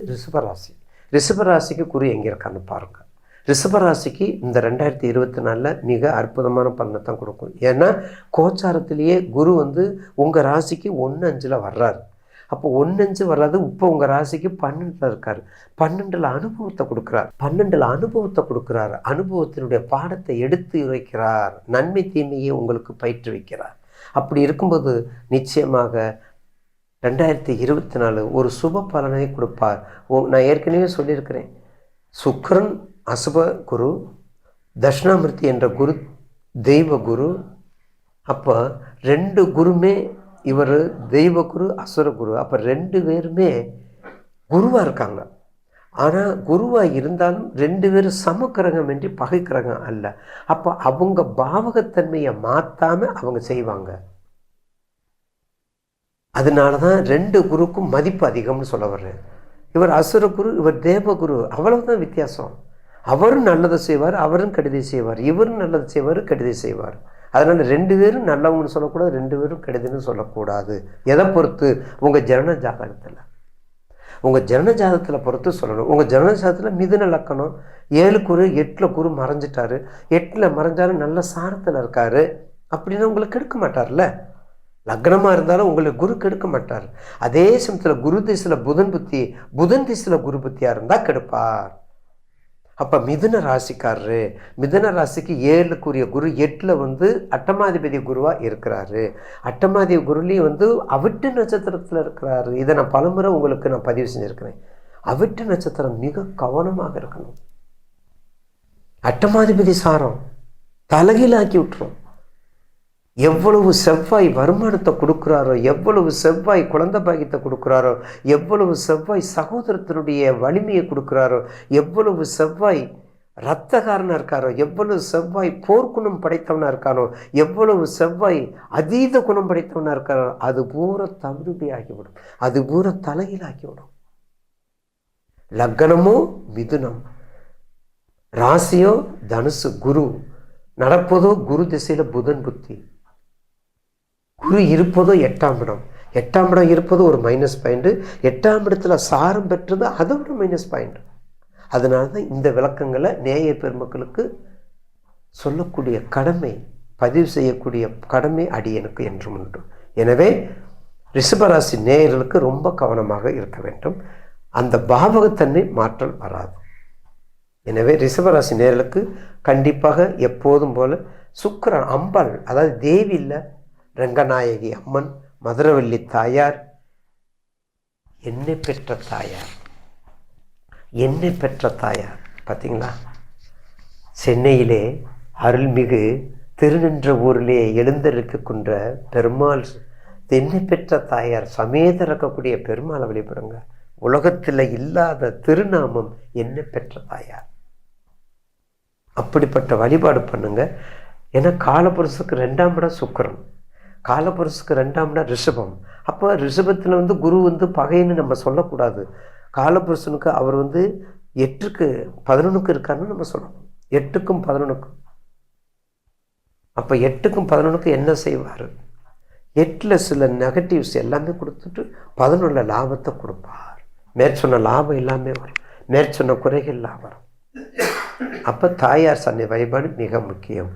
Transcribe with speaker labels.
Speaker 1: ரிஷபராசி. ரிஷபராசிக்கு குரு எங்கே இருக்கான்னு பாருங்க. ரிஷபராசிக்கு இந்த ரெண்டாயிரத்தி இருபத்தி நாலில் மிக அற்புதமான பலனை தான் கொடுக்கும். ஏன்னா கோச்சாரத்திலேயே குரு வந்து உங்கள் ராசிக்கு ஒன்று அஞ்சில் வர்றாரு. அப்போ ஒன்று அஞ்சு வர்றது இப்போ உங்கள் ராசிக்கு பன்னெண்டில் இருக்கார். பன்னெண்டில் அனுபவத்தை கொடுக்குறார். பன்னெண்டில் அனுபவத்தை கொடுக்குறார். அனுபவத்தினுடைய பாடத்தை எடுத்து உரைக்கிறார். நன்மை தீமையை உங்களுக்கு பயிற்றுவிக்கிறார். அப்படி இருக்கும்போது நிச்சயமாக ரெண்டாயிரத்தி இருபத்தி நாலு ஒரு சுப பலனை கொடுப்பார். ஓ நான் ஏற்கனவே சொல்லியிருக்கிறேன். சுக்ரன் அசுப குரு தட்சிணாமூர்த்தி என்ற குரு தெய்வ குரு அப்போ ரெண்டு குருமே இவர் தெய்வ குரு அசுர குரு. அப்போ ரெண்டு பேருமே குருவாக இருக்காங்க. ஆனால் குருவாக இருந்தாலும் ரெண்டு பேரும் சமக்கிரகம் என்று பகைக்கிரகம் அல்ல. அப்போ அவங்க பாவகத்தன்மையை மாற்றாமல் அவங்க செய்வாங்க. அதனால தான் ரெண்டு குருக்கும் மதிப்பு அதிகம்னு சொல்ல வர்றேன். இவர் அசுர குரு இவர் தேவகுரு அவ்வளவுதான் வித்தியாசம். அவரும் நல்லதை செய்வார் அவரும் கெடுதி செய்வார். இவரும் நல்லது செய்வார் கெடுதி செய்வார். அதனால் ரெண்டு பேரும் நல்லவங்கன்னு சொல்லக்கூடாது ரெண்டு பேரும் கெடுதின்னு சொல்லக்கூடாது. எதை பொறுத்து? உங்கள் ஜனன ஜாதகத்தில் உங்கள் ஜனன ஜாதகத்தில் பொறுத்து சொல்லணும். உங்கள் ஜனன ஜாதகத்தில் மிதுன லக்கணம். ஏழு குரு எட்டில் குரு மறைஞ்சிட்டாரு. எட்டில் மறைஞ்சாலும் நல்ல சாரத்தில் இருக்காரு. அப்படின்னா உங்களுக்கு கெடுக்க மாட்டார்ல. லக்னமாக இருந்தாலும் உங்களை குரு கெடுக்க மாட்டார். அதே சமயத்தில் குரு திசையில் புதன் புத்தி புதன் திசையில் குரு புத்தியாக இருந்தால் கெடுப்பார். அப்போ மிதுன ராசிக்காரரு மிதுன ராசிக்கு ஏழுக்குரிய குரு எட்டில் வந்து அட்டமாதிபதி குருவாக இருக்கிறாரு. அட்டமாதிபதி குருலேயும் வந்து அவிட்டு நட்சத்திரத்தில் இருக்கிறாரு. இதை நான் பலமுறை உங்களுக்கு நான் பதிவு செஞ்சுருக்கிறேன். அவிட்டு நட்சத்திரம் மிக கவனமாக இருக்கணும். அட்டமாதிபதி சாரம் தலைகீழாக்கி விட்டுரும். எவ்வளவு செவ்வாய் வருமானத்தை கொடுக்குறாரோ எவ்வளவு செவ்வாய் குழந்தை பாக்கியத்தை கொடுக்குறாரோ எவ்வளவு செவ்வாய் சகோதரத்தினுடைய வலிமையை கொடுக்குறாரோ எவ்வளவு செவ்வாய் இரத்தகாரனாக இருக்காரோ எவ்வளவு செவ்வாய் போர்க்குணம் படைத்தவனாக இருக்கானோ எவ்வளவு செவ்வாய் அதீத குணம் படைத்தவனாக இருக்காரோ அது பூரா தவிடுபடி ஆகிவிடும். அது பூரா தலையில் ஆகிவிடும். லக்னமோ மிதுனம். ராசியோ தனுசு குரு. நடப்பதோ குரு திசையில் புதன் புத்தி. குரு இருப்பதோ எட்டாம் இடம். எட்டாம் இடம் இருப்பது ஒரு மைனஸ் பாயிண்ட் எட்டாம் இடத்துல சாரம் பெற்றது அதை விட மைனஸ் பாயிண்ட் அதனால தான் இந்த விளக்கங்களை நேய பெருமக்களுக்கு சொல்லக்கூடிய கடமை பதிவு செய்யக்கூடிய கடமை அடியனுக்கு என்றும் உண்டு. எனவே ரிஷபராசி நேயர்களுக்கு ரொம்ப கவனமாக இருக்க வேண்டும். அந்த பாவகத்தன்மை மாற்றல் வராது. எனவே ரிஷபராசி நேர்களுக்கு கண்டிப்பாக எப்போதும் போல சுக்கரன் அம்பாள் அதாவது தேவி இல்லை ரங்கநாயகி அம்மன் மதுரவல்லி தாயார் என்னை பெற்ற தாயார் என்னை பெற்ற தாயார். பார்த்தீங்களா சென்னையிலே அருள்மிகு திருநின்ற ஊரிலே எழுந்திருக்கின்ற பெருமாள் என்னை பெற்ற தாயார் சமேத இருக்கக்கூடிய பெருமாளை வழிபடுங்க. உலகத்தில் இல்லாத திருநாமம் என்ன பெற்ற தாயார். அப்படிப்பட்ட வழிபாடு பண்ணுங்க. ஏன்னா காலபுருஷுக்கு ரெண்டாம் இடம் சுக்கரன். காலபுருஷுக்கு ரெண்டாம்னா ரிஷபம். அப்போ ரிஷபத்தில் வந்து குரு வந்து பகைன்னு நம்ம சொல்லக்கூடாது. காலபுருஷனுக்கு அவர் வந்து எட்டுக்கு பதினொன்றுக்கு இருக்காருன்னு நம்ம சொல்லணும். எட்டுக்கும் பதினொன்றுக்கும் அப்போ எட்டுக்கும் பதினொன்றுக்கும் என்ன செய்வார்? எட்டில் சில நெகட்டிவ்ஸ் எல்லாமே கொடுத்துட்டு பதினொன்றில் லாபத்தை கொடுப்பார். மேற்சொன்ன லாபம் எல்லாமே வரும். மேற்சொன்ன குறைகள்லாம் வரும். அப்போ தாயார் சன்னி வழிபாடு மிக முக்கியம்.